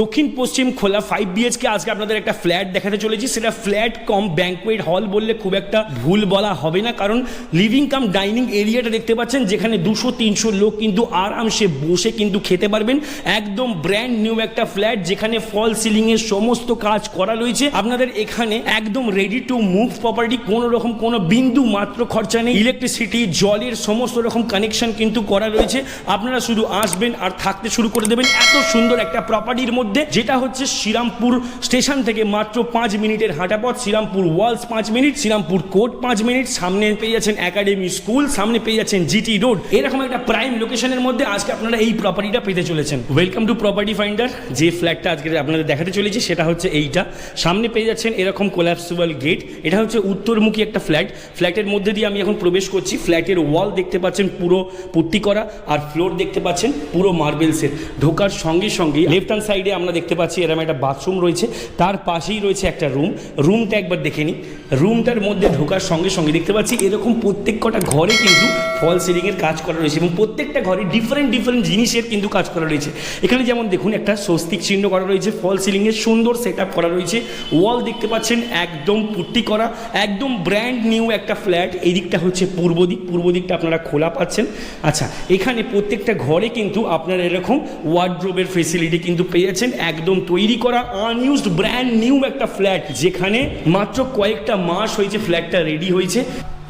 দক্ষিণ পশ্চিম খোলা ফাইভ বিএচকে আজকে আপনাদের একটা ফ্ল্যাট দেখাতে চলেছি। সেটা ফ্ল্যাট কম ব্যাঙ্কোয়েট হল বললে খুব একটা ভুল বলা হবে না, কারণ লিভিং কাম ডাইনিং এরিয়াটা দেখতে পাচ্ছেন, যেখানে দুশো, তিনশো লোক কিন্তু আরামসে বসে কিন্তু খেতে পারবেন। একদম ব্র্যান্ড নিউ একটা ফ্ল্যাট যেখানে ফল সিলিং এর সমস্ত কাজ করা রয়েছে। আপনাদের এখানে একদম রেডি টু মুভ প্রপার্টি কোনো রকম কোনো বিন্দু মাত্র খরচা নেই। ইলেকট্রিসিটি জলের সমস্ত রকম কানেকশন কিন্তু করা রয়েছে। আপনারা শুধু আসবেন আর থাকতে শুরু করে দেবেন। এত সুন্দর একটা প্রপার্টির মধ্যে যেটা হচ্ছে শ্রীরামপুর স্টেশন থেকে মাত্র পাঁচ মিনিটের হাঁটা পথ শ্রীরামপুর ওয়ালস পাঁচ মিনিট, শ্রীরামপুর কোর্ট পাঁচ মিনিট। সামনে পেয়ে যাচ্ছেন একাডেমি স্কুল, সামনে পেয়ে যাচ্ছেন জিটি রোড। এরকম একটা প্রাইম লোকেশনের মধ্যে আজকে আপনারা এই প্রপার্টিটা পেতে চলেছেন। ওয়েলকাম টু প্রপার্টি ফাইন্ডার যে ফ্ল্যাটটা আজকে আপনাদের দেখাতে চলেছি, সেটা হচ্ছে এইটা। সামনে পেয়ে যাচ্ছেন এরকম কোলাপসিবল গেট এটা হচ্ছে উত্তরমুখী একটা ফ্ল্যাট ফ্ল্যাটের মধ্যে দিয়ে আমি এখন প্রবেশ করছি। ফ্ল্যাটের ওয়াল দেখতে পাচ্ছেন পুরো পুট্টি করা আর ফ্লোর দেখতে পাচ্ছেন পুরো মার্বেলসের ঢোকার সঙ্গে সঙ্গে লেফট হ্যান্ড সাইডে আমরা দেখতে পাচ্ছি এরকম একটা বাথরুম রয়েছে। তার পাশেই রয়েছে একটা রুম রুমটা একবার দেখে নিই। রুমটার মধ্যে ঢোকার সঙ্গে সঙ্গে দেখতে পাচ্ছি, এরকম প্রত্যেক কটা ঘরে কিন্তু ফল সিলিংয়ের কাজ করা রয়েছে এবং প্রত্যেকটা ঘরে ডিফারেন্ট ডিফারেন্ট জিনিসের কিন্তু কাজ করা রয়েছে। এখানে যেমন দেখুন, একটা স্বস্তিক চিহ্ন করা রয়েছে। ফল সিলিংয়ের সুন্দর সেট করা রয়েছে। ওয়াল দেখতে পাচ্ছেন, একদম পুট্টি করা, একদম ব্র্যান্ড নিউ একটা ফ্ল্যাট এই দিকটা হচ্ছে পূর্ব দিক। পূর্ব দিকটা আপনারা খোলা পাচ্ছেন। আচ্ছা এখানে প্রত্যেকটা ঘরে কিন্তু আপনারা এরকম ওয়ার্ড্রোবের ফেসিলিটি কিন্তু পেয়ে যাচ্ছেন একদম তৈরি করা আনইউজড ব্র্যান্ড নিউ একটা ফ্ল্যাট যেখানে মাত্র কয়েকটা মাস হয়েছে ফ্ল্যাটটা রেডি হয়েছে।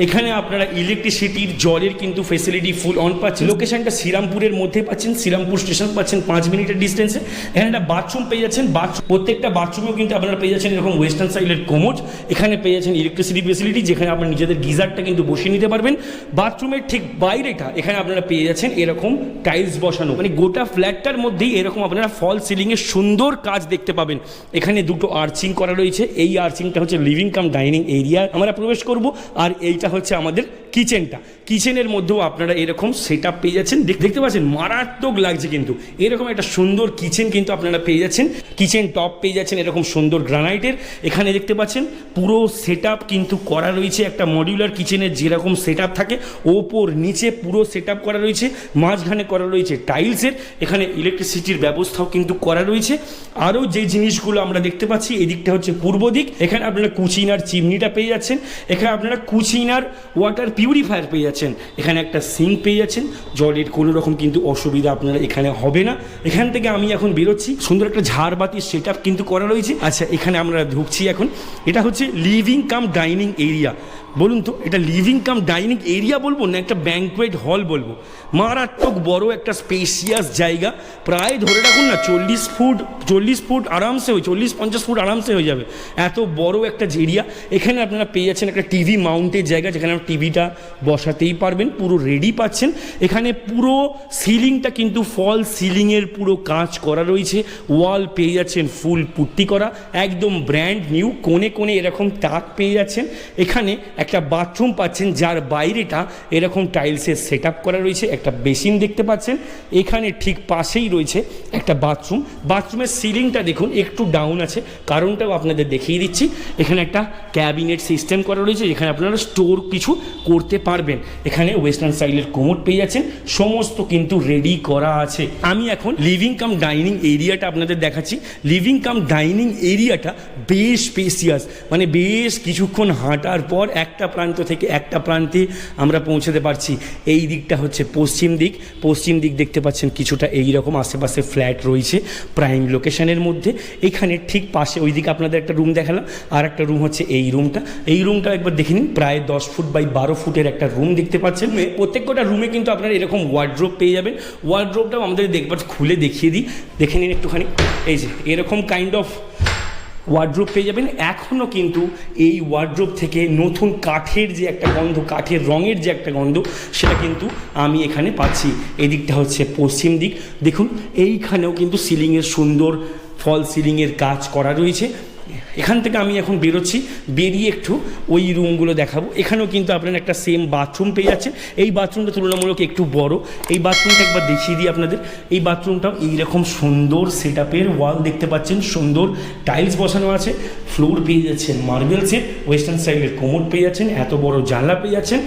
এখানে আপনারা ইলেকট্রিসিটির জলের কিন্তু ফেসিলিটি ফুল অন পাচ্ছেন। লোকেশনটা শ্রীরামপুরের মধ্যে পাচ্ছেন, শ্রীরামপুর স্টেশন পাচ্ছেন পাঁচ মিনিটের ডিস্টেন্সে এখানে একটা বাথরুম পেয়ে যাচ্ছেন বাথরুম প্রত্যেকটা বাথরুমেও কিন্তু আপনারা পেয়ে যাচ্ছেন এরকম ওয়েস্টার্ন সাইডের কোমোট এখানে পেয়ে যাচ্ছেন ইলেকট্রিসিটি ফেসিলিটি যেখানে আপনার নিজেদের গিজারটা কিন্তু বসিয়ে নিতে পারবেন। বাথরুমের ঠিক বাইরেটা, এখানে আপনারা পেয়ে যাচ্ছেন এরকম টাইলস বসানো। মানে গোটা ফ্ল্যাটটার মধ্যেই এরকম আপনারা ফল সিলিংয়ের সুন্দর কাজ দেখতে পাবেন। এখানে দুটো আর্চিং করা রয়েছে। এই আর্চিংটা হচ্ছে লিভিং কাম ডাইনিং এরিয়া আমরা প্রবেশ করব, আর এইটা হচ্ছে আমাদের কিচেনটা। কিচেনের মধ্যেও আপনারা এরকম সেট আপ পেয়ে যাচ্ছেন। দেখ- দেখতে পাচ্ছেন, মারাত্মক লাগছে কিন্তু। এরকম একটা সুন্দর কিচেন কিন্তু আপনারা পেয়ে যাচ্ছেন। কিচেন টপ পেয়ে যাচ্ছেন এরকম সুন্দর গ্রানাইটের এখানে দেখতে পাচ্ছেন, পুরো সেট কিন্তু করা রয়েছে একটা মডিউলার কিচেনের যেরকম সেট থাকে। ওপর নিচে পুরো সেট করা রয়েছে। মাঝখানে করা রয়েছে টাইলসের এখানে ইলেকট্রিসিটির ব্যবস্থাও কিন্তু করা রয়েছে। আরও যে জিনিসগুলো আমরা দেখতে পাচ্ছি, এদিকটা হচ্ছে পূর্ব দিক। এখানে আপনারা কুচিনার চিমনিটা পেয়ে যাচ্ছেন। এখানে আপনারা কুচিনার ওয়াটার পিউরিফায়ার পেয়ে যাচ্ছেন এখানে একটা সিঙ্ক পেয়ে যাচ্ছেন জলের কোনো রকম কিন্তু অসুবিধা আপনারা এখানে হবে না। এখান থেকে আমি এখন বেরোচ্ছি। সুন্দর একটা ঝাড়বাতির সেট কিন্তু করা রয়েছে। আচ্ছা এখানে আমরা ঢুকছি এখন। এটা হচ্ছে লিভিং কাম ডাইনিং এরিয়া বলুন তো, এটা লিভিং কাম ডাইনিং এরিয়া বলব না একটা ব্যাঙ্কোয়েট হল বলব? মারাত্মক বড় একটা স্পেশিয়াস জায়গা। প্রায় ধরে রাখুন না, চল্লিশ ফুট চল্লিশ ফুট আরামসে হয়ে, চল্লিশ পঞ্চাশ ফুট আরামসে হয়ে যাবে। এত বড় একটা এরিয়া এখানে আপনারা পেয়ে যাচ্ছেন একটা টিভি মাউন্টের জায়গা, যেখানে টিভিটা বসাতেই পারবেন, পুরো রেডি পাচ্ছেন। এখানে পুরো সিলিংটা কিন্তু ফল সিলিংয়ের পুরো কাজ করা রয়েছে। ওয়াল পেয়ে যাচ্ছেন, ফুল পুট্টি করা। একদম ব্র্যান্ড নিউ কোণে কোণে এরকম তাক পেয়ে যাচ্ছেন। এখানে একটা বাথরুম পাচ্ছেন, যার বাইরেটা এরকম টাইলসের সেট করা রয়েছে। একটা বেসিন দেখতে পাচ্ছেন। এখানে ঠিক পাশেই রয়েছে একটা বাথরুম বাথরুমের সিলিংটা দেখুন, একটু ডাউন আছে। কারণটাও আপনাদের দেখিয়ে দিচ্ছি। এখানে একটা ক্যাবিনেট সিস্টেম করা রয়েছে, যেখানে আপনারা স্টোর কিছু করতে পারবেন। এখানে ওয়েস্টার্ন স্টাইলের কোমোড পেয়ে যাচ্ছেন। সমস্ত কিন্তু রেডি করা আছে। আমি এখন লিভিং কাম ডাইনিং এরিয়াটা আপনাদের দেখাচ্ছি। লিভিং কাম ডাইনিং এরিয়াটা বেশ স্পেসিয়াস মানে বেশ কিছুক্ষণ হাঁটার পর একটা প্রান্ত থেকে একটা প্রান্তে আমরা পৌঁছতে পারছি। এই দিকটা হচ্ছে পশ্চিম দিক। পশ্চিম দিক দেখতে পাচ্ছেন কিছুটা এই রকম আশেপাশে ফ্ল্যাট রয়েছে প্রাইম লোকেশনের মধ্যে। এখানে ঠিক পাশে ওই দিকে আপনাদের একটা রুম দেখালাম। আর একটা রুম হচ্ছে এই রুমটা এই রুমটা একবার দেখে নিন। প্রায় দশ ফুট বাই বারো ফুটের একটা রুম দেখতে পাচ্ছেন। প্রত্যেক কটা রুমে কিন্তু আপনারা এরকম ওয়ার্ড্রোপ পেয়ে যাবেন। ওয়ার্ড্রোপটাও আমাদের দেখবার খুলে দেখিয়ে দিই। দেখে নিন একটুখানি। এই যে, এরকম কাইন্ড অফ ওয়ার্ড্রোপ পেয়ে যাবেন। এখনও কিন্তু এই ওয়ার্ড্রোপ থেকে নতুন কাঠের যে একটা গন্ধ, কাঠের রঙের যে একটা গন্ধ, সেটা কিন্তু আমি এখানে পাচ্ছি। এদিকটা হচ্ছে পশ্চিম দিক। দেখুন, এইখানেও কিন্তু সিলিংয়ের সুন্দর ফল সিলিংয়ের কাজ করা রয়েছে। এখান থেকে আমি এখন বেরোচ্ছি। বেরিয়ে একটু ওই রুমগুলো দেখাবো। এখানেও কিন্তু আপনার একটা সেম বাথরুম পেয়ে যাচ্ছে এই বাথরুমটা তুলনামূলক একটু বড়। এই বাথরুমটা একবার দেখিয়ে দিই আপনাদের। এই বাথরুমটাও এইরকম সুন্দর সেট আপের ওয়াল দেখতে পাচ্ছেন। সুন্দর টাইলস বসানো আছে। ফ্লোর পেয়ে যাচ্ছেন মার্বেলসের ওয়েস্টার্ন স্টাইলের কোমর পেয়ে যাচ্ছেন, এত বড় জানলা পেয়ে যাচ্ছেন।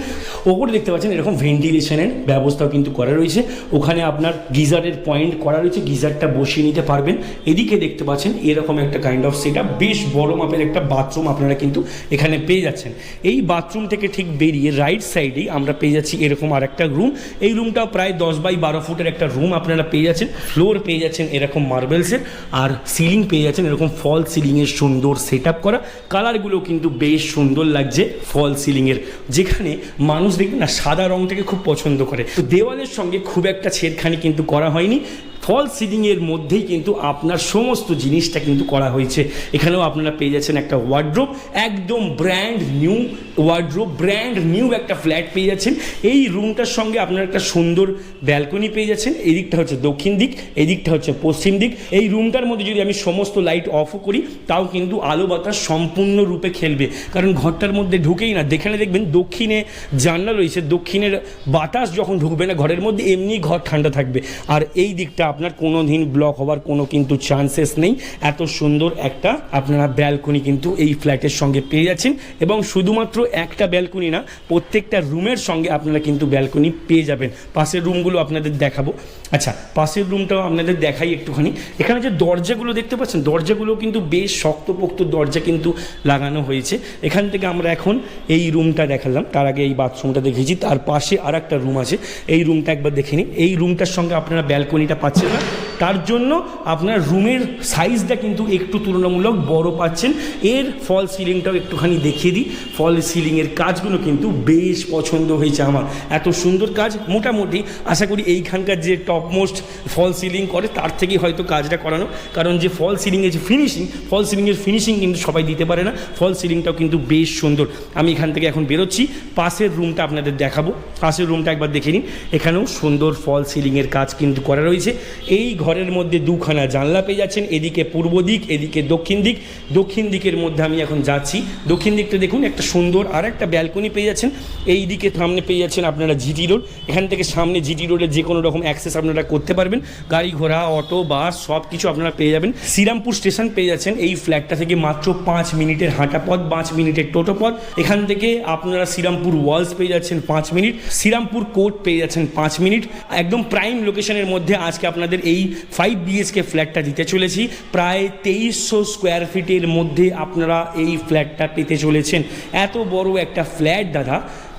ওপরে দেখতে পাচ্ছেন এরকম ভেন্টিলেশনের ব্যবস্থাও কিন্তু করা রয়েছে। ওখানে আপনার গিজারের পয়েন্ট করা রয়েছে, গিজারটা বসিয়ে নিতে পারবেন। এদিকে দেখতে পাচ্ছেন এরকম একটা কাইন্ড অফ সেট বেশ বড় মাপের একটা বাথরুম আপনারা কিন্তু এখানে পেয়ে যাচ্ছেন। এই বাথরুম থেকে ঠিক বেরিয়ে রাইট সাইডেই আমরা পেয়ে যাচ্ছি এরকম আর একটা রুম এই রুমটাও প্রায় দশ বাই বারো ফুটের একটা রুম আপনারা পেয়ে যাচ্ছেন। ফ্লোর পেয়ে যাচ্ছেন এরকম মার্বেলসের আর সিলিং পেয়ে যাচ্ছেন এরকম ফল সিলিংয়ের সুন্দর সেট আপ করা। কালারগুলো কিন্তু বেশ সুন্দর লাগছে ফল সিলিংয়ের যেখানে মানুষ দেখবে না, সাদা রংটাকে খুব পছন্দ করে। তো দেওয়ালের সঙ্গে খুব একটা ছেদখানি কিন্তু করা হয়নি। ফল সিলিংয়ের মধ্যেই কিন্তু আপনার সমস্ত জিনিসটা কিন্তু করা হয়েছে। এখানেও আপনারা পেয়ে যাচ্ছেন একটা ওয়ার্ড্রোপ একদম brand new wardrobe brand new একটা ফ্ল্যাট পেয়ে যাচ্ছেন। এই রুমটার সঙ্গে আপনারা একটা সুন্দর ব্যালকনি পেয়ে যাচ্ছেন। এদিকটা হচ্ছে দক্ষিণ দিক, এদিকটা হচ্ছে পশ্চিম দিক। এই রুমটার মধ্যে যদি আমি সমস্ত লাইট অফও করি, তাও কিন্তু আলো বাতাস সম্পূর্ণরূপে খেলবে। কারণ ঘরটার মধ্যে ঢুকেই না। যেখানে দেখবেন দক্ষিণে জানলা রয়েছে। দক্ষিণের বাতাস যখন ঢুকবে না ঘরের মধ্যে, এমনি ঘর ঠান্ডা থাকবে। আর এই দিকটা আপনার কোনো দিন ব্লক হওয়ার কোনো কিন্তু চান্সেস নেই। এত সুন্দর একটা আপনারা ব্যালকনি কিন্তু এই ফ্ল্যাটের সঙ্গে পেয়ে যাচ্ছেন এবং শুধুমাত্র একটা ব্যালকনি না, প্রত্যেকটা রুমের সঙ্গে আপনারা কিন্তু ব্যালকনি পেয়ে যাবেন। পাশের রুমগুলো আপনাদের দেখাবো। আচ্ছা পাশের রুমটাও আপনাদের দেখাই একটুখানি। এখানে যে দরজাগুলো দেখতে পাচ্ছেন, দরজাগুলো কিন্তু বেশ শক্তপোক্ত দরজা কিন্তু লাগানো হয়েছে। এখান থেকে আমরা এখন এই রুমটা দেখালাম। তার আগে এই বাথরুমটা দেখেছি। তার পাশে আর একটা রুম আছে। এই রুমটা একবার দেখে নিন। এই রুমটার সঙ্গে আপনারা ব্যালকনিটা পাচ্ছেন। না তার জন্য আপনার রুমের সাইজটা কিন্তু একটু তুলনামূলক বড় পাচ্ছেন। এর ফল সিলিংটাও একটুখানি দেখিয়ে দিই। ফল সিলিংয়ের কাজগুলো কিন্তু বেশ পছন্দ হয়েছে আমার। এত সুন্দর কাজ মোটামুটি আশা করি এইখানকার যে টপমোস্ট ফল সিলিং করে, তার থেকেই হয়তো কাজটা করানো। কারণ যে ফল সিলিংয়ের যে ফিনিশিং ফল সিলিংয়ের ফিনিশিং কিন্তু সবাই দিতে পারে না। ফল সিলিংটাও কিন্তু বেশ সুন্দর। আমি এখান থেকে এখন বেরোচ্ছি। পাশের রুমটা আপনাদের দেখাবো। পাশের রুমটা একবার দেখে নিন। এখানেও সুন্দর ফল সিলিংয়ের কাজ কিন্তু করা রয়েছে। এই ঘরের মধ্যে দুখানা জানলা পেয়ে যাচ্ছেন। এদিকে পূর্ব দিক, এদিকে দক্ষিণ দিক। দক্ষিণ দিকের মধ্যে আমি এখন যাচ্ছি। দক্ষিণ দিকটা দেখুন, একটা সুন্দর আর একটা ব্যালকনি পেয়ে যাচ্ছেন। এই দিকে সামনে পেয়ে যাচ্ছেন আপনারা জিটি রোড। এখান থেকে সামনে জিটি রোডের যে কোনো রকম অ্যাক্সেস আপনারা করতে পারবেন। গাড়ি ঘোড়া, অটো, বাস সব কিছু আপনারা পেয়ে যাবেন। শ্রীরামপুর স্টেশন পেয়ে যাচ্ছেন। এই ফ্ল্যাটটা থেকে মাত্র পাঁচ মিনিটের হাঁটা পথ, পাঁচ মিনিটের টোটো পথ। এখান থেকে আপনারা শ্রীরামপুর ওয়ালস পেয়ে যাচ্ছেন পাঁচ মিনিট। শ্রীরামপুর কোর্ট পেয়ে যাচ্ছেন পাঁচ মিনিট। একদম প্রাইম লোকেশনের মধ্যে আজকে আপনাদের এই ফাইভ বিএসকে ফ্ল্যাটটা দিতে চলেছি। প্রায় তেইশশো স্কোয়ার ফিটের মধ্যে আপনারা এই ফ্ল্যাটটা পেতে চলেছেন। এত বড় একটা ফ্ল্যাট দাদা,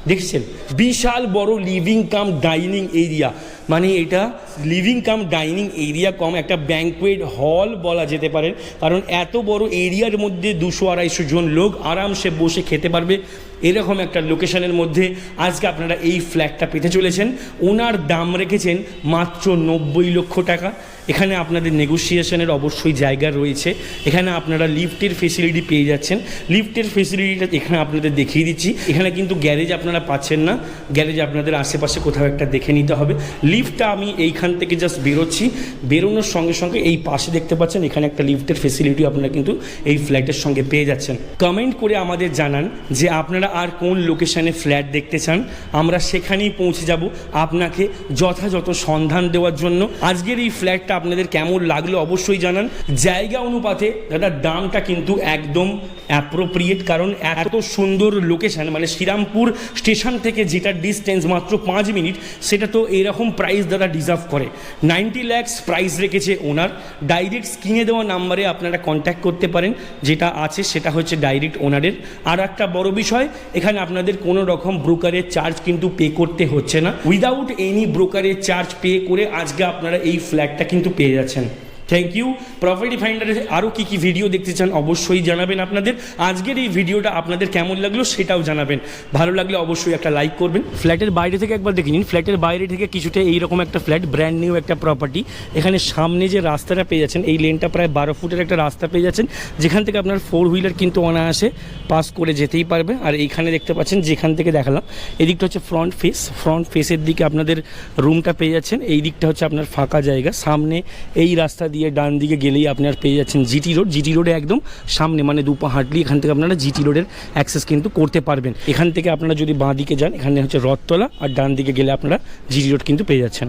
দেখছেন? বিশাল বড় লিভিং কাম ডাইনিং এরিয়া মানে এটা living cum dining area cum একটা ব্যাঙ্কোয়েট হল বলা যেতে পারে। কারণ এত বড় এরিয়ার মধ্যে দুশো আড়াইশো জন লোক আরামসে বসে খেতে পারবে। এরকম একটা লোকেশনের মধ্যে আজকে আপনারা এই ফ্ল্যাটটা পেতে চলেছেন। ওনার দাম রেখেছেন মাত্র নব্বই লক্ষ টাকা। এখানে আপনাদের নেগোসিয়েশনের অবশ্যই জায়গা রয়েছে। এখানে আপনারা লিফটের ফেসিলিটি পেয়ে যাচ্ছেন। লিফটের ফেসিলিটিটা এখানে আপনাদের দেখিয়ে দিচ্ছি। এখানে কিন্তু গ্যারেজ আপনারা পাচ্ছেন না। গ্যারেজ আপনাদের আশেপাশে কোথাও একটা দেখে নিতে হবে। লিফটটা আমি এইখান থেকে জাস্ট বেরোচ্ছি। বেরোনোর সঙ্গে সঙ্গে এই পাশে দেখতে পাচ্ছেন, এখানে একটা লিফটের ফেসিলিটি আপনারা কিন্তু এই ফ্ল্যাটের সঙ্গে পেয়ে যাচ্ছেন। কমেন্ট করে আমাদের জানান যে আপনারা আর কোন লোকেশানে ফ্ল্যাট দেখতে চান। আমরা সেখানেই পৌঁছে যাব আপনাকে যথাযথ সন্ধান দেওয়ার জন্য। আজকের এই ফ্ল্যাটটা আপনাদের কেমন লাগল অবশ্যই জানান। জায়গা অনুপাতে দাদা, দামটা কিন্তু একদম অ্যাপ্রোপ্রিয়েট কারণ এত সুন্দর লোকেশন মানে শ্রীরামপুর স্টেশন থেকে যেটা ডিস্টেন্স মাত্র পাঁচ মিনিট, সেটা তো এরকম প্রাইস দাদা ডিজার্ভ করে। নাইনটি ল্যাক্স প্রাইস রেখেছে ওনার ডাইরেক্ট স্ক্রিনে দেওয়া নাম্বারে আপনারা কন্ট্যাক্ট করতে পারেন। যেটা আছে সেটা হচ্ছে ডাইরেক্ট ওনারের আর একটা বড় বিষয়, এখানে আপনাদের কোনো রকম ব্রোকারের চার্জ কিন্তু পে করতে হচ্ছে না। উইদাউট এনি ব্রোকারের চার্জ পে করে আজকে আপনারা এই ফ্ল্যাটটা কিন্তু পেয়ে যাচ্ছেন। থ্যাংক ইউ প্রপার্টি ফাইন্ডারে আরও কী কী ভিডিও দেখতে চান অবশ্যই জানাবেন আপনাদের। আজকের এই ভিডিওটা আপনাদের কেমন লাগল সেটাও জানাবেন। ভালো লাগলে অবশ্যই একটা লাইক করবেন। ফ্ল্যাটের বাইরে থেকে একবার দেখে নিন। ফ্ল্যাটের বাইরে থেকে কিছুটা এইরকম একটা ফ্ল্যাট ব্র্যান্ড নিউ একটা প্রপার্টি এখানে সামনে যে রাস্তাটা পেয়ে যাচ্ছেন, এই লেনটা প্রায় বারো ফুটের একটা রাস্তা পেয়ে যাচ্ছেন। যেখান থেকে আপনার ফোর হুইলার কিন্তু অনায়াসে পাস করে যেতেই পারবে। আর এইখানে দেখতে পাচ্ছেন, যেখান থেকে দেখালাম, এদিকটা হচ্ছে ফ্রন্ট ফেস ফ্রন্ট ফেসের দিকে আপনাদের রুমটা পেয়ে যাচ্ছেন। এই দিকটা হচ্ছে আপনার ফাঁকা জায়গা। সামনে এই রাস্তা দিয়ে ডান দিকে গেলেই আপনার পেয়ে যাচ্ছেন জিটি রোড জিটি রোডে একদম সামনে মানে দুপা হাঁটলি এখান থেকে আপনারা জিটি রোডের অ্যাক্সেস কিন্তু করতে পারবেন। এখান থেকে আপনারা যদি বাঁ দিকে যান, এখানে হচ্ছে রথতলা আর ডান দিকে গেলে আপনারা জিটি রোড কিন্তু পেয়ে যাচ্ছেন।